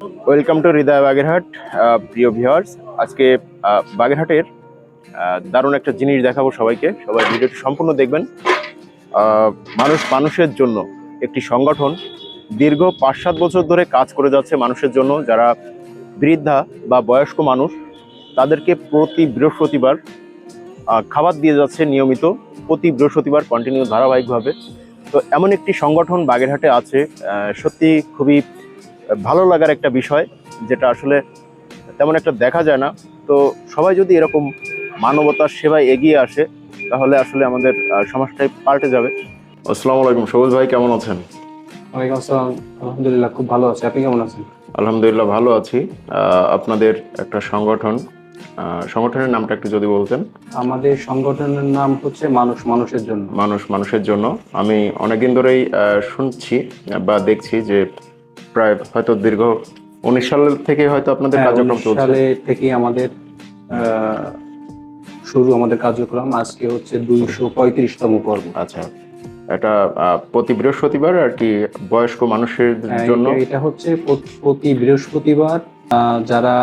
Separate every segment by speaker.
Speaker 1: Welcome to হৃদয় বাগেরহাট প্রিয় viewers আজকে বাগেরহাটের দারুণ একটা জিনিস দেখাবো সবাইকে। সবাই ভিডিওটি সম্পূর্ণ দেখবেন। মানুষ মানুষের জন্য একটি সংগঠন দীর্ঘ পাঁচ সাত বছর ধরে কাজ করে যাচ্ছে মানুষের জন্য। যারা বৃদ্ধা বা বয়স্ক মানুষ, তাদেরকে প্রতি বৃহস্পতিবার খাবার দিয়ে যাচ্ছে নিয়মিত। প্রতি বৃহস্পতিবার কন্টিনিউ ধারাবাহিকভাবে। তো এমন একটি সংগঠন বাগেরহাটে আছে সত্যি খুবই ভালো লাগার একটা বিষয় যেটা আসলে তেমন একটা দেখা যায় না। তো সবাই যদি এরকম মানবতার সেবায় এগিয়ে আসে তাহলে আসলে আমাদের সমাজটাই পাল্টে যাবে। আসসালামু আলাইকুম সবুজ ভাই কেমন আছেন?
Speaker 2: ওয়ালাইকুম আসসালাম আলহামদুলিল্লাহ খুব ভালো আছি। আপনি কেমন আছেন?
Speaker 1: আলহামদুলিল্লাহ ভালো আছি। আপনাদের একটা সংগঠন সংগঠনের নামটা একটু যদি বলতেন।
Speaker 2: আমাদের সংগঠনের নাম হচ্ছে মানুষ মানুষের জন্য।
Speaker 1: মানুষ মানুষের জন্য। আমি অনেকদিন ধরেই শুনছি বা দেখছি যে প্রায় হয়তো দীর্ঘ উনিশ সাল থেকে হয়তো আপনাদের
Speaker 2: হ্যাঁ,
Speaker 1: কার্যক্রম চলছে।
Speaker 2: সালে থেকে আমাদের শুরু আমাদের কার্যক্রম। আজকে হচ্ছে দুইশো পঁয়ত্রিশতম পর্ব।
Speaker 1: আচ্ছা এটা প্রতি বৃহস্পতিবার আর কি বয়স্ক মানুষের
Speaker 2: হ্যাঁ,
Speaker 1: জন্য?
Speaker 2: এটা- হচ্ছে প্রতি বৃহস্পতিবার যারা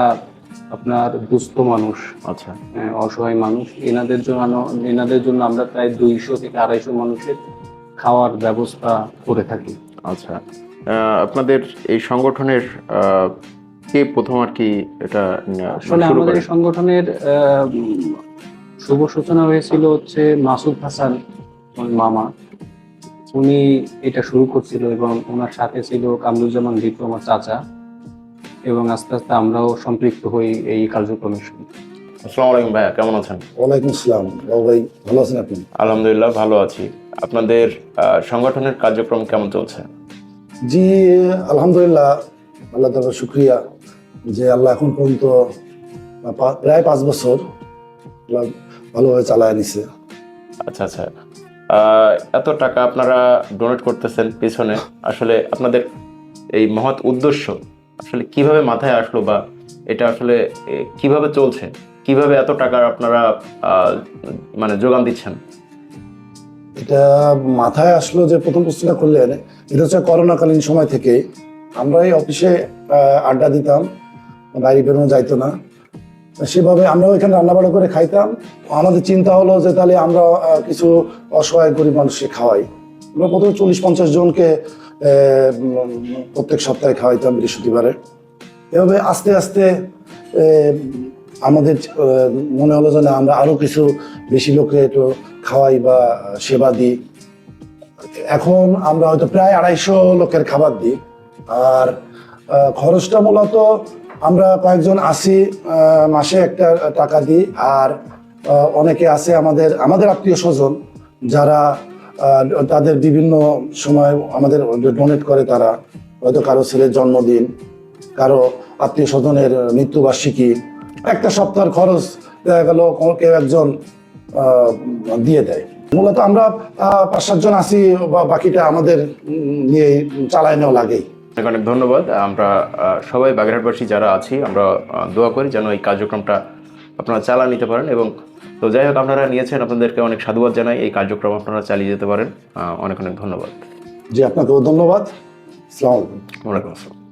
Speaker 2: আপনার দুস্থ মানুষ
Speaker 1: আচ্ছা।
Speaker 2: অসহায় মানুষ এনাদের জন্য এনাদের জন্য আমরা প্রায় দুইশো থেকে আড়াইশো মানুষের খাওয়ার ব্যবস্থা করে থাকি।
Speaker 1: আচ্ছা। আপনাদের এই সংগঠনের কে প্রথম আর কি এটা
Speaker 2: আসলে আমাদের সংগঠনের শুভ সূচনা হয়েছিল হচ্ছে মাসুদ হাসান মামা। উনি এটা শুরু করছিল এবং ওনার সাথে ছিল কামরুজ্জামান দীপ্ত আমার চাচা। এবং আস্তে আস্তে আমরাও সম্পৃক্ত হই এই কার্যক্রমের সঙ্গে।
Speaker 1: আসসালামু আলাইকুম ভাইয়া কেমন আছেন?
Speaker 3: ওয়ালাইকুম আসসালাম। ভাই ভালো আছেন আপনি?
Speaker 1: আলহামদুলিল্লাহ ভালো আছি। আপনাদের আহ, সংগঠনের কার্যক্রম কেমন চলছে?
Speaker 3: জি আলহামদুলিল্লাহ আল্লাহ তালা শুক্রিয়া যে আল্লাহ এখন পর্যন্ত প্রায় পাঁচ বছর ভালোভাবে চালায় নিছে।
Speaker 1: আচ্ছা আচ্ছা। এত টাকা আপনারা ডোনেট করতেছেন পিছনে আসলে আপনাদের এই মহৎ উদ্দেশ্য আসলে কীভাবে মাথায় আসলো বা এটা আসলে কীভাবে চলছে? কীভাবে এত টাকার আপনারা মানে যোগান দিচ্ছেন?
Speaker 3: এটা মাথায় আসলো যে প্রথম প্রশ্নটা করলেন, এটা হচ্ছে করোনাকালীন সময় থেকে আমরা এই অফিসে আড্ডা দিতাম, বাইরে বেরোনো যাইতো না। সেভাবে আমরাও এখানে রান্নাবাড়া করে খাইতাম। আমাদের চিন্তা হলো যে তাহলে আমরা কিছু অসহায় গরিব মানুষকে খাওয়াই। আমরা প্রথমে চল্লিশ পঞ্চাশ জনকে প্রত্যেক সপ্তাহে খাওয়াইতাম বৃহস্পতিবারে। এভাবে আস্তে আস্তে আমাদের মনে হলো যে না আমরা আরও কিছু বেশি লোককে একটু খাওয়াই বা সেবা দিই। এখন আমরা হয়তো প্রায় আড়াইশো লোকের খাবার দিই। আর খরচটা মূলত আমরা কয়েকজন আসি মাসে একটা টাকা দিই। আর অনেকে আছে আমাদের আমাদের আত্মীয় স্বজন যারা তাদের বিভিন্ন সময় আমাদের ডোনেট করে তারা। হয়তো কারও ছেলের জন্মদিন, কারও আত্মীয় স্বজনের মৃত্যুবার্ষিকী একটা সপ্তাহের খরচ দেখা গেল কেউ একজন দিয়ে দেয়। মূলত আমরা পাঁচ সাতজন আছি বা বাকিটা আমাদের নিয়ে চালায় নেওয়া লাগেই।
Speaker 1: অনেক অনেক ধন্যবাদ। আমরা সবাই বাগেরহাটবাসী যারা আছি আমরা দোয়া করি যেন এই কার্যক্রমটা আপনারা চালা নিতে পারেন এবং তো যাই হোক আপনারা নিয়েছেন আপনাদেরকে অনেক সাধুবাদ জানাই। এই কার্যক্রম আপনারা চালিয়ে যেতে পারেন। অনেক অনেক ধন্যবাদ।
Speaker 3: জি আপনাকেও ধন্যবাদ। আসসালামু আলাইকুম।
Speaker 1: ওয়ালাইকুম আসসালাম।